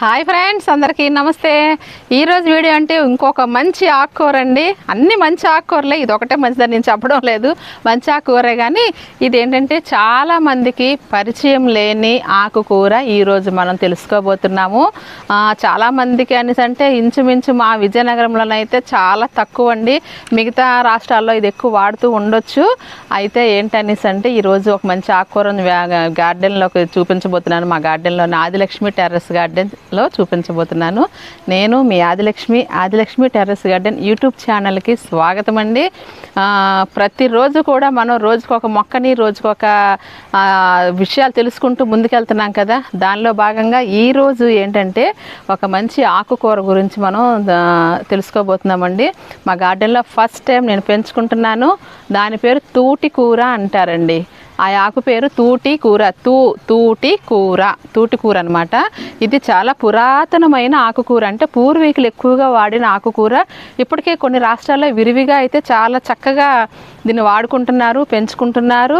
Hi friends అందరికీ నమస్తే. ఈరోజు వీడియో అంటే ఇంకొక మంచి ఆకుకూర అండి అన్ని మంచి ఆకుకూరలే ఇది ఒకటే మంచిదని నేను చెప్పడం లేదు. మంచి ఆకుకూరే కానీ ఇది ఏంటంటే చాలామందికి పరిచయం లేని ఆకుకూర ఈరోజు మనం తెలుసుకోబోతున్నాము. చాలామందికి అనేసి అంటే ఇంచుమించు మా విజయనగరంలోనైతే చాలా తక్కువ అండి మిగతా రాష్ట్రాల్లో ఇది ఎక్కువ వాడుతూ ఉండొచ్చు. అయితే ఏంటనేసి అంటే ఈరోజు ఒక మంచి ఆకుకూరను గార్డెన్లోకి చూపించబోతున్నాను. మా గార్డెన్లో ఆదిలక్ష్మి టెర్రస్ గార్డెన్. లో చూపించబోతున్నాను. నేను మీ Adilakshmi Adilakshmi terrace garden YouTube ఛానల్కి స్వాగతం అండి. ప్రతిరోజు కూడా మనం రోజుకొక ఒక మొక్కని రోజుకొక విషయాలు తెలుసుకుంటూ ముందుకెళ్తున్నాం కదా. దానిలో భాగంగా ఈరోజు ఏంటంటే ఒక మంచి ఆకుకూర గురించి మనం తెలుసుకోబోతున్నామండి. మా గార్డెన్లో ఫస్ట్ టైం నేను పెంచుకుంటున్నాను. దాని పేరు తూటి కూర అంటారండి. ఆ ఆకు పేరు తూటి కూర తూ తూటి కూర తూటి కూర అనమాట ఇది చాలా పురాతనమైన ఆకుకూర అంటే పూర్వీకులు ఎక్కువగా వాడిన ఆకుకూర. ఇప్పటికే కొన్ని రాష్ట్రాల్లో విరివిగా అయితే చాలా చక్కగా దీన్ని వాడుకుంటున్నారు పెంచుకుంటున్నారు.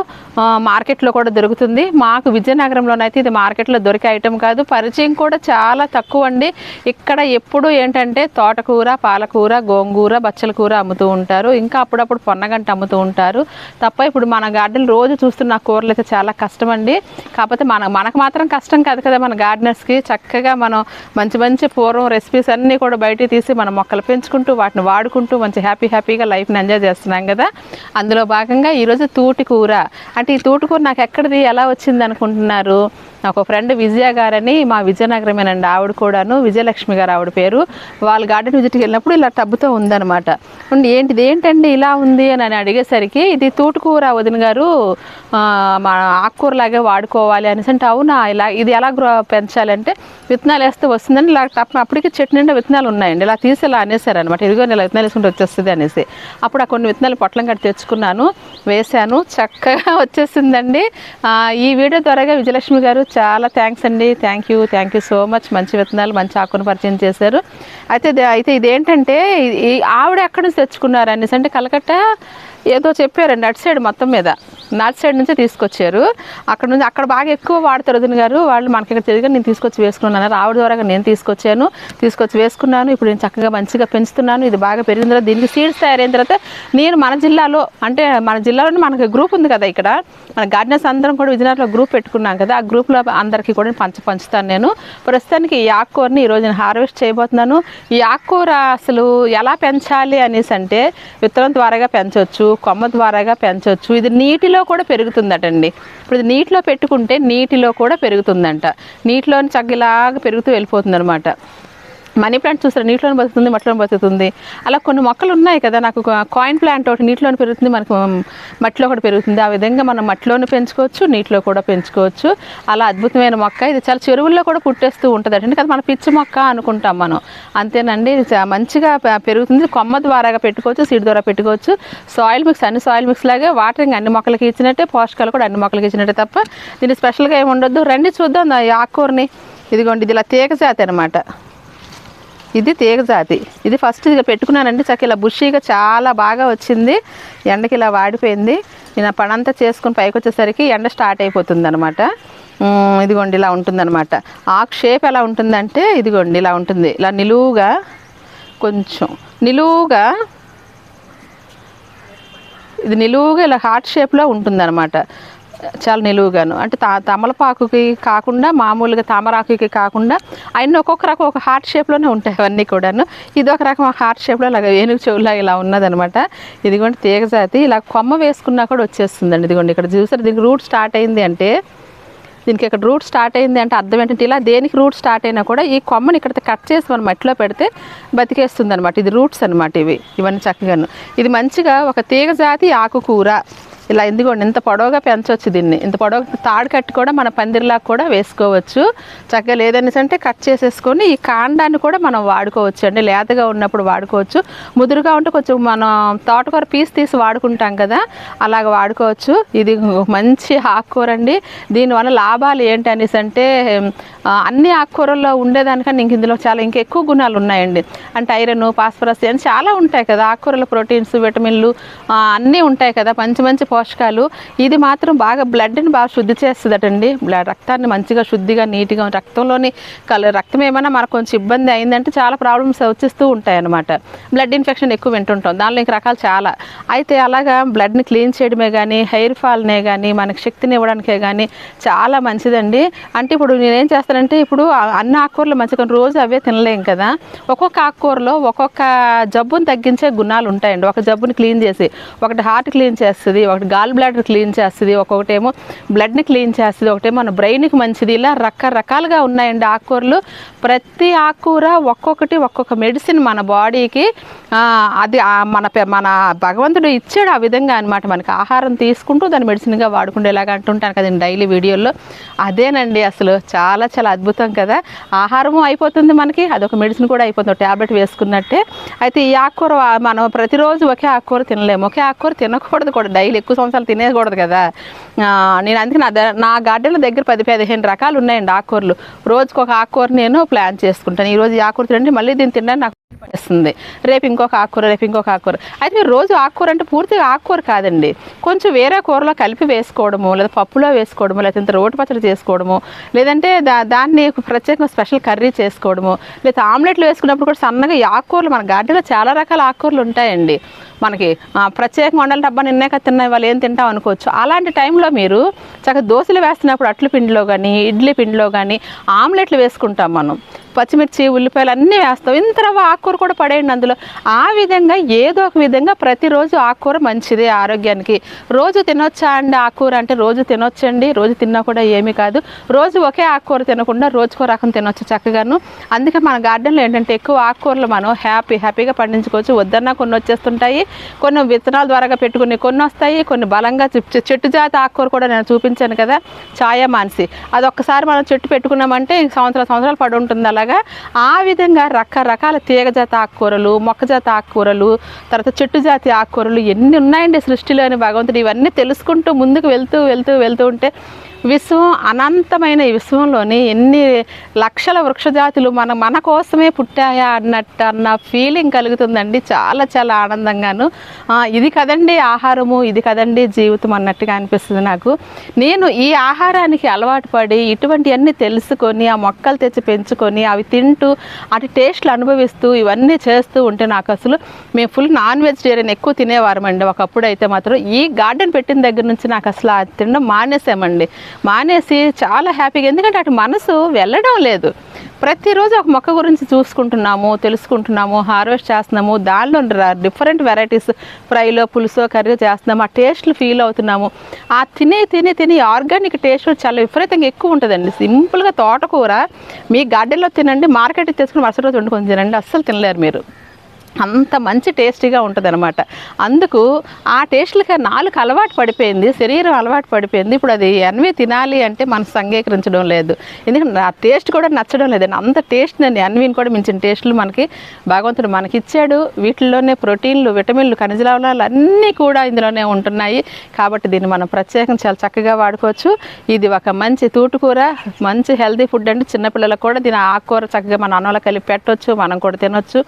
మార్కెట్లో కూడా దొరుకుతుంది. మాకు విజయనగరంలోనైతే ఇది మార్కెట్లో దొరికే ఐటెం కాదు. పరిచయం కూడా చాలా తక్కువ అండి. ఇక్కడ ఎప్పుడు ఏంటంటే తోటకూర పాలకూర గోంగూర బచ్చల కూర అమ్ముతూ ఉంటారు. ఇంకా అప్పుడప్పుడు పొన్నగంట అమ్ముతూ ఉంటారు. తప్ప ఇప్పుడు మన గార్డెన్ రోజు చూస్తున్న కూరలు అయితే చాలా కష్టం అండి కాకపోతే మన మనకు మాత్రం కష్టం కాదు కదా మన గార్డెనర్స్కి చక్కగా మనం మంచి మంచి పూర్వం రెసిపీస్ అన్నీ కూడా బయటికి తీసి మనం మొక్కలు పెంచుకుంటూ వాటిని వాడుకుంటూ మంచి హ్యాపీ హ్యాపీగా లైఫ్ని ఎంజాయ్ చేస్తున్నాం కదా. అందులో భాగంగా ఈరోజు తూటి కూర. అంటే ఈ తూటి కూర నాకు ఎక్కడిది ఎలా వచ్చింది అనుకుంటున్నారు? నాకు ఒక ఫ్రెండ్ విజయ గారని మా విజయనగరమేనండి. ఆవిడ కూడాను విజయలక్ష్మి గారు ఆవిడ పేరు. వాళ్ళ గార్డెన్ విజిట్కి వెళ్ళినప్పుడు ఇలా టబ్బుతో ఉందన్నమాట. ఉండి ఏంటిది ఏంటండి ఇలా ఉంది అని అని అడిగేసరికి ఇది తూటుకూర వదిన గారు మా ఆకుకూరలాగే వాడుకోవాలి అనేసి అంటే అవునా ఇలా ఇది ఎలా గ్రో పెంచాలంటే విత్తనాలు వేస్తే వస్తుందని ఇలా తప్ప అప్పటికి చెట్టు నిండా విత్తనాలు ఉన్నాయండి. ఇలా తీసి ఇలా అనేసారు అనమాట ఇదిగో ఇలా విత్తనాలు వేసుకుంటే వచ్చేస్తుంది అనేసి. అప్పుడు ఆ కొన్ని విత్తనాలు పొట్లం కట్టి తెచ్చుకున్నాను వేశాను చక్కగా వచ్చేసిందండి. ఈ వీడియో ద్వారాగా విజయలక్ష్మి గారు చాలా థ్యాంక్స్ అండి. Thank you thank you so much మంచి విత్తనాలు మంచి ఆకును పరిచయం చేశారు. అయితే అయితే ఇదేంటంటే ఈ- ఈ ఆవిడ ఎక్కడి నుంచి తెచ్చుకున్నారు అనేసి అంటే కలకట్ట ఏదో చెప్పారండి అటు సైడ్ మొత్తం మీద. నార్త్ సైడ్ నుంచే తీసుకొచ్చారు. అక్కడ నుంచి అక్కడ బాగా ఎక్కువ వాడతారు వదిన గారు. వాళ్ళు మనకి ఇక్కడ తెలియక నేను తీసుకొచ్చి వేసుకున్నాను. ఆవిడ ద్వారా నేను తీసుకొచ్చాను. తీసుకొచ్చి వేసుకున్నాను. ఇప్పుడు నేను చక్కగా మంచిగా పెంచుతున్నాను. ఇది బాగా పెరిగిన తర్వాత దీనికి సీడ్స్ తయారైన తర్వాత నేను మన జిల్లాలో అంటే మన జిల్లాలోనే మనకి గ్రూప్ ఉంది కదా ఇక్కడ. మన గార్డెన్స్ అందరం కూడా విజయనగరంలో గ్రూప్ పెట్టుకున్నాం కదా. ఆ గ్రూప్లో అందరికీ కూడా పంచ పంచుతాను నేను. ప్రస్తుతానికి ఈ ఆకుకూరని ఈరోజు నేను హార్వెస్ట్ చేయబోతున్నాను. ఈ ఆకుకూర అసలు ఎలా పెంచాలి అనేసి అంటే విత్తనం ద్వారాగా పెంచవచ్చు కొమ్మ ద్వారాగా పెంచవచ్చు ఇది నీటిలో కూడా పెరుగుతుందటండి. ఇప్పుడు నీటిలో పెట్టుకుంటే నీటిలో కూడా పెరుగుతుందంట. నీటిలోని చగ్గిలాగా పెరుగుతూ వెళ్ళిపోతుంది అనమాట మనీ ప్లాంట్ చూసారు? నీటిలోనే బతుకుతుంది మట్టిలో బతుకుతుంది. అలా కొన్ని మొక్కలు ఉన్నాయి కదా నాకు కాయిన్ ప్లాంట్ ఒకటి నీటిలోనే పెరుగుతుంది మనకు మట్టిలో కూడా పెరుగుతుంది. ఆ విధంగా మనం మట్టిలోనే పెంచుకోవచ్చు నీటిలో కూడా పెంచుకోవచ్చు. అలా అద్భుతమైన మొక్క. ఇది చాలా చెరువుల్లో కూడా పుట్టేస్తూ ఉంటుంది అంటే కదా మన పిచ్చి మొక్క అనుకుంటాం మనం. అంతేనండి ఇది మంచిగా పె- పెరుగుతుంది. కొమ్మ ద్వారాగా పెట్టుకోవచ్చు సీడ్ ద్వారా పెట్టుకోవచ్చు. సాయిల్ మిక్స్ అన్ని సాయిల్ మిక్స్ లాగే వాటరింగ్ అన్ని మొక్కలకి ఇచ్చినట్టే పోషకాలు కూడా అన్ని మొక్కలకి ఇచ్చినట్టే తప్ప దీన్ని స్పెషల్గా ఏమి ఉండొద్దు. రండి చూద్దాం ఆకుకూరని. ఇదిగోండి ఇది ఇలా తీగ జాతి అనమాట ఇది తీగ జాతి. ఇది ఫస్ట్ ఇక పెట్టుకున్నానండి. చక్క ఇలా బుషీగా చాలా బాగా వచ్చింది. ఎండకి ఇలా వాడిపోయింది. నేను పనంతా చేసుకుని పైకి వచ్చేసరికి ఎండ స్టార్ట్ అయిపోతుంది అనమాట ఇదిగోండి ఇలా ఉంటుందన్నమాట. ఆకు షేప్ ఎలా ఉంటుందంటే ఇదిగోండి ఇలా ఉంటుంది. ఇలా నిలువుగా కొంచెం నిలువుగా ఇది నిలువుగా ఇలా హార్ట్ షేప్లో ఉంటుందన్నమాట. చాలా నిలువుగాను. అంటే తా తమలపాకుకి కాకుండా మామూలుగా తామరాకుకి కాకుండా అన్నీ ఒక్కొక్క రకం ఒక హార్ట్ షేప్లోనే ఉంటాయి అవన్నీ కూడాను. ఇది ఒక రకం హార్ట్ షేప్లో ఇలాగ ఏనుగు చెవులా ఇలా ఉన్నదనమాట. ఇదిగోండి తీగ జాతి. ఇలా కొమ్మ వేసుకున్నా కూడా వచ్చేస్తుందండి. ఇదిగోండి ఇక్కడ చూసారు దీనికి రూట్ స్టార్ట్ అయింది అంటే దీనికి ఇక్కడ రూట్ స్టార్ట్ అయింది అంటే అర్థం ఏంటంటే ఇలా దేనికి రూట్ స్టార్ట్ అయినా కూడా ఈ కొమ్మని ఇక్కడ కట్ చేసి మనం మట్టిలో పెడితే బతికేస్తుంది అనమాట ఇది రూట్స్ అనమాట ఇవి. ఇవన్నీ చక్కగాను. ఇది మంచిగా ఒక తీగ జాతి ఆకుకూర. ఇలా ఎందుకోండి ఇంత పొడవుగా పెంచవచ్చు దీన్ని. ఇంత పొడవు తాడు కట్టి కూడా మన పందిరిలా కూడా వేసుకోవచ్చు. చక్కగా లేదనేసి అంటే కట్ చేసేసుకొని ఈ కాండాన్ని కూడా మనం వాడుకోవచ్చు అండి. లేతగా ఉన్నప్పుడు వాడుకోవచ్చు. ముదురుగా ఉంటే కొంచెం మనం తోటకూర పీస్ తీసి వాడుకుంటాం కదా అలాగ వాడుకోవచ్చు. ఇది మంచి ఆకుకూర అండి. దీనివల్ల లాభాలు ఏంటి అనేసి అంటే అన్ని ఆకుకూరల్లో ఉండేదానికన్నా ఇంక ఇందులో చాలా ఇంకా ఎక్కువ గుణాలు ఉన్నాయండి. అంటే ఐరన్ ఫాస్ఫరస్ అని చాలా ఉంటాయి కదా. ఆకుకూరల ప్రోటీన్స్ విటమిన్లు అన్నీ ఉంటాయి కదా. మంచి మంచి పోషకాలు. ఇది మాత్రం బాగా బ్లడ్ని బాగా శుద్ధి చేస్తుందటండి. బ్లడ్ రక్తాన్ని మంచిగా శుద్ధిగా నీట్గా రక్తంలోని కల రక్తం ఏమైనా మనకు కొంచెం ఇబ్బంది అయిందంటే చాలా ప్రాబ్లమ్స్ వచ్చిస్తూ ఉంటాయి అన్నమాట బ్లడ్ ఇన్ఫెక్షన్ ఎక్కువ వింటుంటాం. దానిలో ఇంక రకాలు చాలా. అయితే అలాగా బ్లడ్ని క్లీన్ చేయడమే కానీ హెయిర్ ఫాల్నే కానీ మనకు శక్తిని ఇవ్వడానికే కానీ చాలా మంచిదండి. అంటే ఇప్పుడు నేనేం చేస్తానంటే ఇప్పుడు అన్ని ఆకుకూరలు మంచిగా రోజు అవే తినలేం కదా. ఒక్కొక్క ఆకుకూరలో ఒక్కొక్క జబ్బుని తగ్గించే గుణాలు ఉంటాయండి. ఒక జబ్బుని క్లీన్ చేసి ఒకటి హార్ట్ క్లీన్ చేస్తుంది ఒకటి గాల్ బ్లాడర్ క్లీన్ చేస్తుంది ఒక్కొక్కటేమో బ్లడ్ని క్లీన్ చేస్తుంది ఒకటేమో మన బ్రెయిన్కి మంచిది. ఇలా రకరకాలుగా ఉన్నాయండి ఆకుకూరలు. ప్రతి ఆకుకూర ఒక్కొక్కటి ఒక్కొక్క మెడిసిన్ మన బాడీకి అది మన మన భగవంతుడు ఇచ్చాడు ఆ విధంగా అనమాట మనకి ఆహారం తీసుకుంటూ దాన్ని మెడిసిన్గా వాడుకుండేలాగా అంటుంటాను కదండి డైలీ వీడియోలో అదేనండి అసలు చాలా చాలా అద్భుతం కదా. ఆహారము అయిపోతుంది మనకి అదొక మెడిసిన్ కూడా అయిపోతుంది. ట్యాబ్లెట్ వేసుకున్నట్టే. అయితే ఈ ఆకుకూర మనం ప్రతిరోజు ఒకే ఆకుకూర తినలేము. ఒకే ఆకుకూర తినకూడదు కూడా. డైలీ ఎక్కువ సంవత్సరాలు తినేయకూడదు కదా. నేను అందుకే నా నా గార్డెన్లో దగ్గర పది పదిహేను రకాలు ఉన్నాయండి ఆకుకూరలు. రోజుకి ఒక ఆకుకూర నేను ప్లాన్ చేసుకుంటాను. ఈరోజు ఈ ఆకుకూర తినండి మళ్ళీ దీన్ని తినడానికి నాకు పనిస్తుంది రేపు ఇంకొక ఆకుకూర రేపు ఇంకొక ఆకుకూర. అయితే మీరు రోజు ఆకుకూర అంటే పూర్తిగా ఆకుకూర కాదండి. కొంచెం వేరే కూరలో కలిపి వేసుకోవడము లేదా పప్పులో వేసుకోవడము లేదా ఇంత రోటి పచ్చడి చేసుకోవడము లేదంటే దా దాన్ని ప్రత్యేకంగా స్పెషల్ కర్రీ చేసుకోవడము లేదా ఆమ్లెట్లు వేసుకున్నప్పుడు కూడా సన్నగా ఈ ఆకుకూరలు మన గార్డెన్లో చాలా రకాల ఆకుకూరలు ఉంటాయండి. మనకి ప్రత్యేకంగా వండాలి డబ్బా నిన్నే కదా తిన్నాయి వాళ్ళు ఏం తింటాం అనుకోవచ్చు. అలాంటి టైంలో మీరు చక్కగా దోశలు వేస్తున్నప్పుడు అట్ల పిండిలో కానీ ఇడ్లీ పిండిలో కానీ ఆమ్లెట్లు వేసుకుంటాం మనం. పచ్చిమిర్చి ఉల్లిపాయలు అన్నీ వేస్తాం. ఇంత రవ్వ ఆకుకూర కూడా పడేయండి అందులో. ఆ విధంగా ఏదో ఒక విధంగా ప్రతిరోజు ఆకుకూర మంచిదే ఆరోగ్యానికి. రోజు తినొచ్చా అండి ఆకుకూర అంటే రోజు తినొచ్చండి రోజు తిన్నా కూడా ఏమీ కాదు. రోజు ఒకే ఆకుకూర తినకుండా రోజుకో రకం తినొచ్చు చక్కగాను. అందుకే మన గార్డెన్లో ఏంటంటే ఎక్కువ ఆకుకూరలు మనం హ్యాపీ హ్యాపీగా పండించుకోవచ్చు. వద్దన్నా కొన్ని వచ్చేస్తుంటాయి. కొన్ని విత్తనాల ద్వారా పెట్టుకుని కొన్ని వస్తాయి కొన్ని బలంగా చెట్టు జాతి ఆకుకూర కూడా నేను చూపించాను కదా ఛాయా మాన్సి. అది ఒక్కసారి మనం చెట్టు పెట్టుకున్నామంటే ఇంక సంవత్సరాలు సంవత్సరాలు పడి ఉంటుంది అలాగా. ఆ విధంగా రకరకాల తీగ జాతి ఆకుకూరలు మొక్కజాతి ఆకుకూరలు తర్వాత చెట్టు జాతి ఆకుకూరలు ఎన్ని ఉన్నాయండి సృష్టిలోని భగవంతుడు. ఇవన్నీ తెలుసుకుంటూ ముందుకు వెళ్తూ వెళ్తూ వెళ్తూ ఉంటే విశ్వం అనంతమైన ఈ విశ్వంలోని ఎన్ని లక్షల వృక్షజాతులు మన మన కోసమే పుట్టాయా అన్నట్టు అన్న ఫీలింగ్ కలుగుతుందండి. చాలా చాలా ఆనందంగాను. ఇది కదండి ఆహారము ఇది కదండి జీవితం అన్నట్టుగా అనిపిస్తుంది నాకు. నేను ఈ ఆహారానికి అలవాటు పడి ఇటువంటివన్నీ తెలుసుకొని ఆ మొక్కలు తెచ్చి పెంచుకొని అవి తింటూ అటు టేస్ట్లు అనుభవిస్తూ ఇవన్నీ చేస్తూ ఉంటే నాకు అసలు మేము ఫుల్ నాన్ వెజిటేరియన్ ఎక్కువ తినేవారమండి. ఒకప్పుడు అయితే మాత్రం ఈ గార్డెన్ పెట్టిన దగ్గర నుంచి నాకు అసలు తినడం మానేసామండి. మానేసి చాలా హ్యాపీగా ఎందుకంటే అటు మనసు వెళ్ళడం లేదు. ప్రతిరోజు ఒక మొక్క గురించి చూసుకుంటున్నాము తెలుసుకుంటున్నాము హార్వెస్ట్ చేస్తున్నాము దానిలో డిఫరెంట్ వెరైటీస్ ఫ్రైలో పులుసో కర్రీ చేస్తున్నాము ఆ టేస్ట్లు ఫీల్ అవుతున్నాము. ఆ తినే తిని తిని ఆర్గానిక్ టేస్ట్ చాలా విపరీతంగా ఎక్కువ ఉంటుందండి. సింపుల్గా తోటకూర మీ గార్డెన్లో తినండి మార్కెట్కి తెచ్చుకుని మరుసటి రోజు వండుకొని తినండి అస్సలు తినలేరు మీరు. అంత మంచి టేస్టీగా ఉంటుంది అనమాట అందుకు ఆ టేస్ట్లకి నాలుగు అలవాటు పడిపోయింది శరీరం అలవాటు పడిపోయింది. ఇప్పుడు అది ఎన్వి తినాలి అంటే మనసు అంగీకరించడం లేదు. ఎందుకంటే ఆ టేస్ట్ కూడా నచ్చడం లేదండి అంత టేస్ట్ నేను ఎన్విని కూడా మించిన టేస్ట్లు మనకి భగవంతుడు మనకి ఇచ్చాడు వీటిల్లోనే ప్రోటీన్లు విటమిన్లు ఖనిజ లవణాలు అన్నీ కూడా ఇందులోనే ఉంటున్నాయి. కాబట్టి దీన్ని మనం ప్రత్యేకంగా చాలా చక్కగా వాడుకోవచ్చు. ఇది ఒక మంచి తూటుకూర మంచి హెల్తీ ఫుడ్ అంటే చిన్నపిల్లలకు కూడా దీని ఆకుకూర చక్కగా మన అన్నంలో కలిపి పెట్టొచ్చు మనం కూడా తినొచ్చు.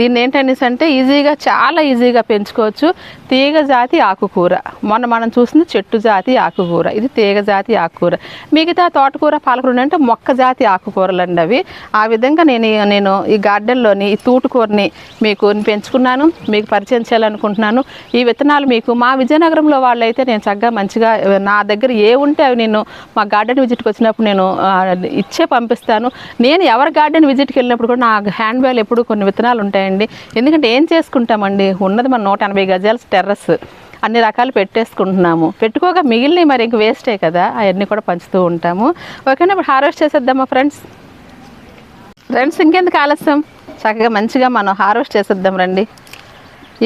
దీన్ని ఏంటనేసి అంటే ఈజీగా చాలా ఈజీగా పెంచుకోవచ్చు. తీగ జాతి ఆకుకూర. మొన్న మనం చూసింది చెట్టు జాతి ఆకుకూర. ఇది తీగ జాతి ఆకుకూర. మిగతా తోటకూర పాలకూర అంటే మొక్క జాతి ఆకుకూరలు అండి అవి. ఆ విధంగా నేను నేను ఈ గార్డెన్లోని ఈ తూటుకూరని మీకు పెంచుకున్నాను మీకు పరిచయం చేయాలనుకుంటున్నాను. ఈ విత్తనాలు మీకు మా విజయనగరంలో వాళ్ళైతే నేను చక్కగా మంచిగా నా దగ్గర ఏ ఉంటే అవి నేను మా గార్డెన్ విజిట్కి వచ్చినప్పుడు నేను ఇచ్చే పంపిస్తాను. నేను ఎవరి గార్డెన్ విజిట్కి వెళ్ళినప్పుడు కూడా నా హ్యాండ్ బ్యాగ్ ఎప్పుడు కొన్ని విత్తనాలు ఉంటాయండి. ఎందుకంటే ఏం చేసుకుంటామండి? ఉన్నది మన నూట ఎనభై గజాల టెర్రస్. అన్ని రకాలు పెట్టేసుకుంటున్నాము. పెట్టుకోగా మిగిలినవి మరి ఇంక వేస్టే కదా అవన్నీ కూడా పంచుతూ ఉంటాము. ఓకేనా ఇప్పుడు హార్వెస్ట్ చేసేద్దామా ఫ్రెండ్స్? ఫ్రెండ్స్ ఇంకెందుకు ఆలస్యం? చక్కగా మంచిగా మనం హార్వెస్ట్ చేసేద్దాం రండి.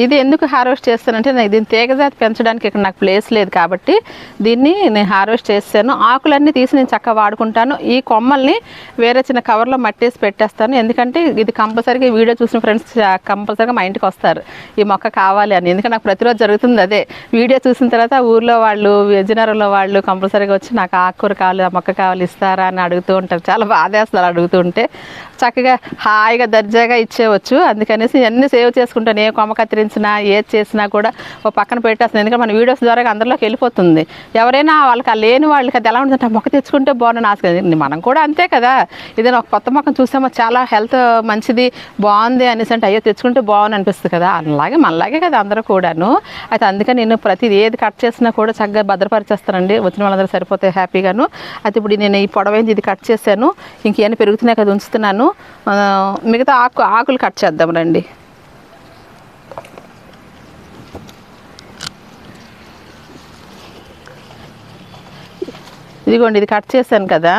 ఇది ఎందుకు హార్వెస్ట్ చేస్తానంటే నేను దీన్ని తీగజాతి పెంచడానికి ఇక్కడ నాకు ప్లేస్ లేదు కాబట్టి దీన్ని నేను హార్వెస్ట్ చేస్తాను. ఆకులన్నీ తీసి నేను చక్కగా వాడుకుంటాను. ఈ కొమ్మల్ని వేరే చిన్న కవర్లో మట్టేసి పెట్టేస్తాను. ఎందుకంటే ఇది కంపల్సరీగా వీడియో చూసిన ఫ్రెండ్స్ కంపల్సరీగా మా ఇంటికి వస్తారు. ఈ మొక్క కావాలి అని. ఎందుకంటే నాకు ప్రతిరోజు జరుగుతుంది అదే. వీడియో చూసిన తర్వాత ఊర్లో వాళ్ళు విజయనగరంలో వాళ్ళు కంపల్సరీగా వచ్చి నాకు ఆకుకూర కావాలి ఆ మొక్క కావాలి ఇస్తారా అని అడుగుతూ ఉంటారు. చాలా బాధేస్తారు అడుగుతూ ఉంటే. చక్కగా హాయిగా దర్జాగా ఇచ్చేవచ్చు అందుకనేసి అన్నీ సేవ్ చేసుకుంటాను. ఏ కొమ్మ కత్తిరి చూపించినా ఏది చేసినా కూడా ఓ పక్కన పెట్టేస్తుంది. ఎందుకంటే మన వీడియోస్ ద్వారా అందరిలోకి వెళ్ళిపోతుంది. ఎవరైనా వాళ్ళకి ఆ లేని వాళ్ళకి అది ఎలా ఉంటుందంటే మొక్క తెచ్చుకుంటే బాగుందని ఆశ మనం కూడా అంతే కదా. ఏదైనా ఒక కొత్త మొక్కను చూసామో చాలా హెల్త్ మంచిది బాగుంది అనేసి అంటే అయ్యో తెచ్చుకుంటే బాగుంది అనిపిస్తుంది కదా. అలాగే మనలాగే కదా అందరూ కూడాను. అయితే అందుకని నేను ప్రతిది ఏది కట్ చేసినా కూడా చక్కగా భద్రపరిచేస్తానండి. వచ్చిన వాళ్ళందరూ సరిపోతే హ్యాపీగాను. అయితే ఇప్పుడు నేను ఈ పొడవైంది ఇది కట్ చేశాను. ఇంకేమైనా పెరుగుతున్నాయి కదా ఉంచుతున్నాను. మిగతా ఆకు ఆకులు కట్ చేద్దాం రండి. ఇదిగోండి ఇది కట్ చేశాను కదా.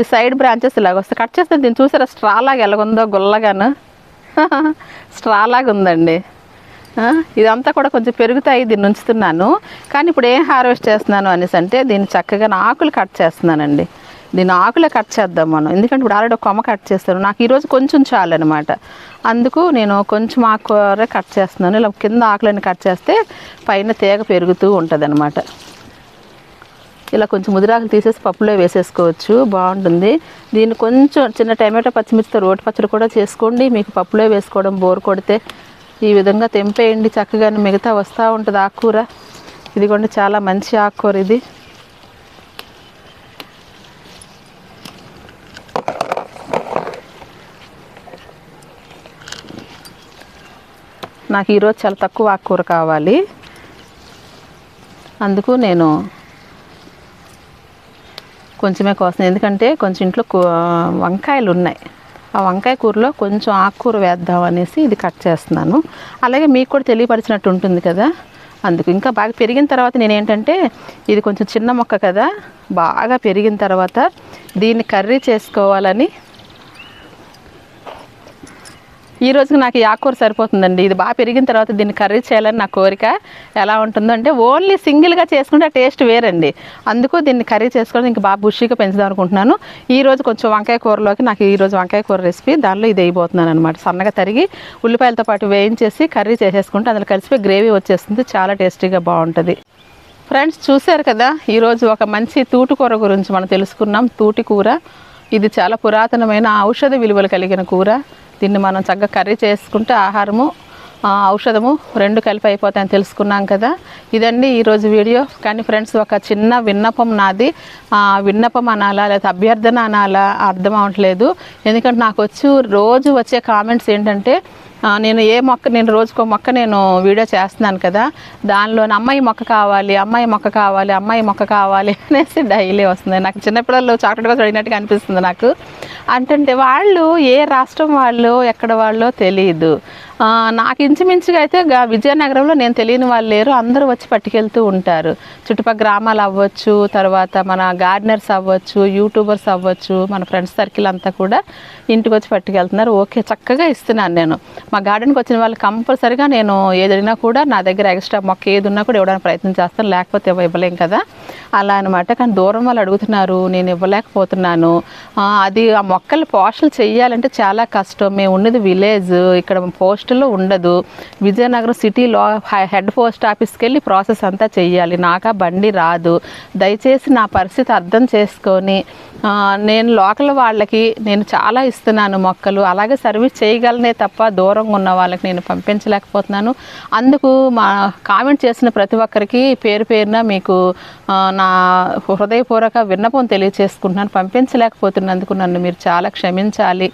ఈ సైడ్ బ్రాంచెస్ ఇలాగ వస్తాయి. కట్ చేస్తే దీన్ని చూసారా? స్ట్రా లాగా ఎలాగుందో గుల్లగాను. స్ట్రాలాగా ఉందండి. ఇదంతా కూడా కొంచెం పెరుగుతాయి దీన్ని ఉంచుతున్నాను. కానీ ఇప్పుడు ఏం హార్వెస్ట్ చేస్తున్నాను అనేసి అంటే దీన్ని చక్కగా ఆకులు కట్ చేస్తున్నానండి. దీని ఆకులే కట్ చేద్దాం మనం. ఎందుకంటే ఇప్పుడు ఆల్రెడీ కొమ్మ కట్ చేస్తాను. నాకు ఈరోజు కొంచెం చాలన్నమాట. అందుకు నేను కొంచెం ఆకుకూర కట్ చేస్తున్నాను. ఇలా కింద ఆకులన్నీ కట్ చేస్తే పైన తీగ పెరుగుతూ ఉంటుంది ఇలా కొంచెం ముదిరాకులు తీసేసి పప్పులో వేసేసుకోవచ్చు. బాగుంటుంది. దీన్ని కొంచెం చిన్న టమాటో పచ్చిమిర్చితో రోటి పచ్చడి కూడా చేసుకోండి. మీకు పప్పులో వేసుకోవడం బోర్ కొడితే ఈ విధంగా తెంపేయండి. చక్కగా మిగతా వస్తూ ఉంటుంది ఆకుకూర. ఇదిగోండి చాలా మంచి ఆకుకూర ఇది. నాకు ఈరోజు చాలా తక్కువ ఆకుకూర కావాలి. అందుకు నేను కొంచెమే కోసం ఎందుకంటే కొంచెం ఇంట్లో కూ- వంకాయలు ఉన్నాయి. ఆ వంకాయ కూరలో కొంచెం ఆకుకూర వేద్దాం అనేసి ఇది కట్ చేస్తున్నాను. అలాగే మీకు కూడా తెలియపరిచినట్టు ఉంటుంది కదా. అందుకు ఇంకా బాగా పెరిగిన తర్వాత నేను ఏంటంటే ఇది కొంచెం చిన్న మొక్క కదా. బాగా పెరిగిన తర్వాత దీన్ని కర్రీ చేసుకోవాలని ఈ రోజుకి నాకు ఈ ఆకుకూర సరిపోతుందండి. ఇది బాగా పెరిగిన తర్వాత దీన్ని కర్రీ చేయాలని నా కోరిక ఎలా ఉంటుందో. అంటే ఓన్లీ సింగిల్గా చేసుకుంటే ఆ టేస్ట్ వేరండి. అందుకు దీన్ని కర్రీ చేసుకోవడం ఇంకా బాగా బుషిగా పెంచుదాం అనుకుంటున్నాను. ఈ రోజు కొంచెం వంకాయ కూరలోకి నాకు ఈ రోజు వంకాయ కూర రెసిపీ దానిలో ఇది అయిపోతున్నాను అనమాట సన్నగా తరిగి ఉల్లిపాయలతో పాటు వేయించేసి కర్రీ చేసేసుకుంటే అందులో కలిసిపోయి గ్రేవీ వచ్చేస్తుంది. చాలా టేస్టీగా బాగుంటుంది. ఫ్రెండ్స్ చూశారు కదా? ఈరోజు ఒక మంచి తూటి కూర గురించి మనం తెలుసుకున్నాం. తూటి కూర. ఇది చాలా పురాతనమైన ఔషధ విలువలు కలిగిన కూర. దీన్ని మనం చక్కగా కర్రీ చేసుకుంటే ఆహారము ఔషధము రెండు కలిపి అయిపోతాయని తెలుసుకున్నాం కదా. ఇదండి ఈరోజు వీడియో. కానీ ఫ్రెండ్స్ ఒక చిన్న విన్నపం నాది. విన్నపం అనాలా లేదా అభ్యర్థన అనాలా అర్థం అవ్వట్లేదు. ఎందుకంటే నాకు వచ్చి రోజు వచ్చే కామెంట్స్ ఏంటంటే నేను ఏ మొక్క నేను రోజుకో మొక్క నేను వీడియో చేస్తున్నాను కదా దానిలో అమ్మాయి మొక్క కావాలి అమ్మాయి మొక్క కావాలి అమ్మాయి మొక్క కావాలి అనేసి డైలీ వస్తుంది. నాకు చిన్నపిల్లలు చాక్లెట్ కోసం అడిగినట్టుగా అనిపిస్తుంది నాకు. అంటే వాళ్ళు ఏ రాష్ట్రం వాళ్ళు ఎక్కడ వాళ్ళో తెలియదు నాకు ఇంచుమించుగా అయితే విజయనగరంలో నేను తెలియని వాళ్ళు లేరు అందరూ వచ్చి పట్టుకెళ్తూ ఉంటారు. చుట్టుపక్కల గ్రామాలు అవ్వచ్చు తర్వాత మన గార్డెనర్స్ అవ్వచ్చు యూట్యూబర్స్ అవ్వచ్చు మన ఫ్రెండ్స్ సర్కిల్ అంతా కూడా ఇంటికి వచ్చి పట్టుకెళ్తున్నారు. ఓకే చక్కగా ఇస్తున్నాను నేను. మా గార్డెన్కి వచ్చిన వాళ్ళు కంపల్సరిగా నేను ఏదైనా కూడా నా దగ్గర ఎక్స్ట్రా మొక్క ఏది ఉన్నా కూడా ఇవ్వడానికి ప్రయత్నం చేస్తాను. లేకపోతే ఇవ్వలేం కదా. అలా అనమాట కానీ దూరం వాళ్ళు అడుగుతున్నారు నేను ఇవ్వలేకపోతున్నాను. అది ఆ మొక్కలు పోస్టులు చేయాలంటే చాలా కష్టం. మేము ఉన్నది విలేజ్ ఇక్కడ పోస్టులో ఉండదు. విజయనగరం సిటీలో హెడ్ పోస్ట్ ఆఫీస్కి వెళ్ళి ప్రాసెస్ అంతా చేయాలి. నాకు ఆ బండి రాదు. దయచేసి నా పరిస్థితి అర్థం చేసుకొని నేను లోకల్ వాళ్ళకి నేను చాలా ఇస్తున్నాను మొక్కలు. అలాగే సర్వీస్ చేయగలనే తప్ప దూరం దూరంగా ఉన్న వాళ్ళకి నేను పంపించలేకపోతున్నాను. అందుకు మా కామెంట్ చేసిన ప్రతి ఒక్కరికి పేరు పేరున మీకు నా హృదయపూర్వక విన్నపం తెలియచేసుకుంటున్నాను. పంపించలేకపోతున్నందుకు నన్ను మీరు చాలా క్షమించాలి.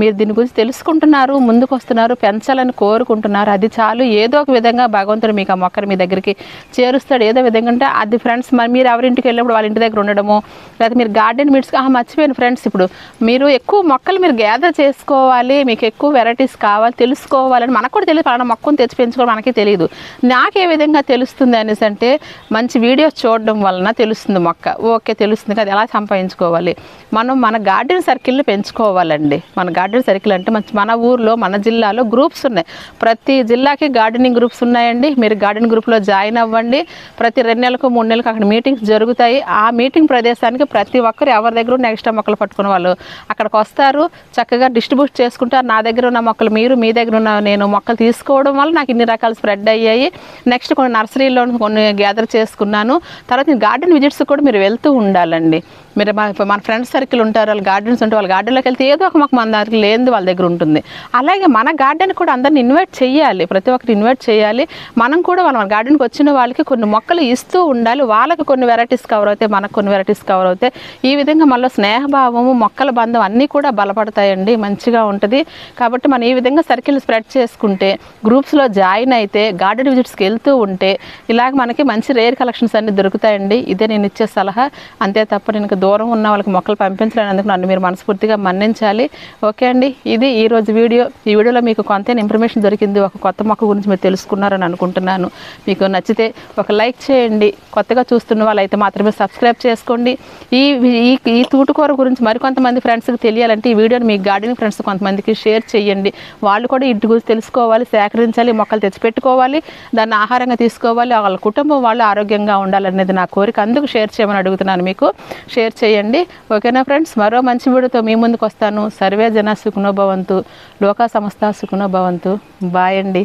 మీరు దీని గురించి తెలుసుకుంటున్నారు ముందుకు వస్తున్నారు పెంచాలని కోరుకుంటున్నారు. అది చాలు. ఏదో ఒక విధంగా భగవంతుడు మీకు ఆ మొక్కను మీ దగ్గరికి చేరుస్తాడు. ఏదో విధంగా అంటే అది ఫ్రెండ్స్ మరి మీరు ఎవరింటికి వెళ్ళినప్పుడు వాళ్ళ ఇంటి దగ్గర ఉండడము లేకపోతే మీరు గార్డెన్ మీట్స్ మర్చిపోయాను ఫ్రెండ్స్ ఇప్పుడు మీరు ఎక్కువ మొక్కలు మీరు గ్యాదర్ చేసుకోవాలి మీకు ఎక్కువ వెరైటీ వెరైటీస్ కావాలి తెలుసుకోవాలని మనకు కూడా తెలియదు. పలానా మొక్కను తెచ్చి పెంచుకోవడం మనకి తెలియదు. నాకు ఏ విధంగా తెలుస్తుంది అనేసి అంటే మంచి వీడియోస్ చూడడం వలన తెలుస్తుంది మొక్క. ఓకే తెలుస్తుంది కదా ఎలా సంపాదించుకోవాలి? మనం మన గార్డెన్ సర్కిల్ని పెంచుకోవాలండి. మన గార్డెన్ సర్కిల్ అంటే మంచి మన ఊర్లో మన జిల్లాలో గ్రూప్స్ ఉన్నాయి. ప్రతి జిల్లాకి గార్డెనింగ్ గ్రూప్స్ ఉన్నాయండి. మీరు గార్డెన్ గ్రూప్లో జాయిన్ అవ్వండి. ప్రతి రెండు నెలలకు మూడు నెలలకు అక్కడ మీటింగ్స్ జరుగుతాయి. ఆ మీటింగ్ ప్రదేశానికి ప్రతి ఒక్కరు ఎవరి దగ్గర నెక్స్ట్ మొక్కలు పట్టుకున్న వాళ్ళు అక్కడికి వస్తారు. చక్కగా డిస్ట్రిబ్యూట్ చేసుకుంటారు. నా దగ్గర ఉన్న మొక్కలు మీరు మీ దగ్గర ఉన్న నేను మొక్కలు తీసుకోవడం వల్ల నాకు ఇన్ని రకాలు స్ప్రెడ్ అయ్యాయి. నెక్స్ట్ కొన్ని నర్సరీలో కొన్ని గ్యాదర్ చేసుకున్నాను. తర్వాత గార్డెన్ విజిట్స్ కూడా మీరు వెళ్తూ ఉండాలండి. మీరు మా ఇప్పుడు మన ఫ్రెండ్స్ సర్కిల్ ఉంటారు వాళ్ళ గార్డెన్స్ ఉంటే వాళ్ళ గార్డెన్లోకి వెళ్తే ఏదో ఒక మాకు మన దగ్గర లేనిది వాళ్ళ దగ్గర ఉంటుంది. అలాగే మన గార్డెన్ కూడా అందరిని ఇన్వైట్ చేయాలి ప్రతి ఒక్కరు ఇన్వైట్ చేయాలి. మనం కూడా వాళ్ళ మన గార్డెన్కి వచ్చిన వాళ్ళకి కొన్ని మొక్కలు ఇస్తూ ఉండాలి. వాళ్ళకి కొన్ని వెరైటీస్ కవర్ అవుతాయి మనకు కొన్ని వెరైటీస్ కవర్ అవుతాయి. ఈ విధంగా మనలో స్నేహభావము మొక్కల బంధం అన్నీ కూడా బలపడతాయండి మంచిగా ఉంటుంది. కాబట్టి మనం ఈ విధంగా సర్కిల్ స్ప్రెడ్ చేసుకుంటే గ్రూప్స్లో జాయిన్ అయితే గార్డెన్ విజిట్స్కి వెళ్తూ ఉంటే ఇలాగ మనకి మంచి రేర్ కలెక్షన్స్ అన్ని దొరుకుతాయండి. ఇదే నేను ఇచ్చే సలహా. అంతే తప్ప నేను దూరం ఉన్న వాళ్ళకి మొక్కలు పంపించలేనందుకు నన్ను మీరు మనస్ఫూర్తిగా మన్నించాలి. ఓకే అండి ఇది ఈరోజు వీడియో. ఈ వీడియోలో మీకు కొంత ఇన్ఫర్మేషన్ దొరికింది. ఒక కొత్త మొక్క గురించి మీరు తెలుసుకున్నారని అనుకుంటున్నాను. మీకు నచ్చితే ఒక లైక్ చేయండి. కొత్తగా చూస్తున్న వాళ్ళైతే మాత్రమే సబ్స్క్రైబ్ చేసుకోండి. ఈ ఈ ఈ తూటుకూర గురించి మరికొంతమంది ఫ్రెండ్స్కి తెలియాలంటే ఈ వీడియోని మీ గార్డెన్ ఫ్రెండ్స్ కొంతమందికి షేర్ చేయండి. వాళ్ళు కూడా ఇంటి గురించి తెలుసుకోవాలి సేకరించాలి మొక్కలు తెచ్చిపెట్టుకోవాలి దాన్ని ఆహారంగా తీసుకోవాలి. వాళ్ళ కుటుంబం వాళ్ళు ఆరోగ్యంగా ఉండాలనేది నా కోరిక. అందుకు షేర్ చేయమని అడుగుతున్నాను మీకు. షేర్ షేర్ చేయండి. ఓకేనా ఫ్రెండ్స్? మరో మంచి వీడియోతో మీ ముందుకు వస్తాను. సర్వే జన సుఖనోభవంతు లోకా సంస్థ సుఖనోభవంతు బాయ్ అండి.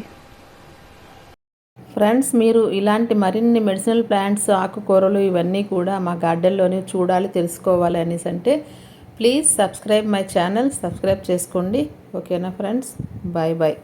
ఫ్రెండ్స్ మీరు ఇలాంటి మరిన్ని మెడిసినల్ ప్లాంట్స్ ఆకుకూరలు ఇవన్నీ కూడా మా గార్డెన్లోనే చూడాలి తెలుసుకోవాలి అనేసి అంటే please subscribe my channel subscribe చేసుకోండి. ఓకేనా ఫ్రెండ్స్? Bye bye.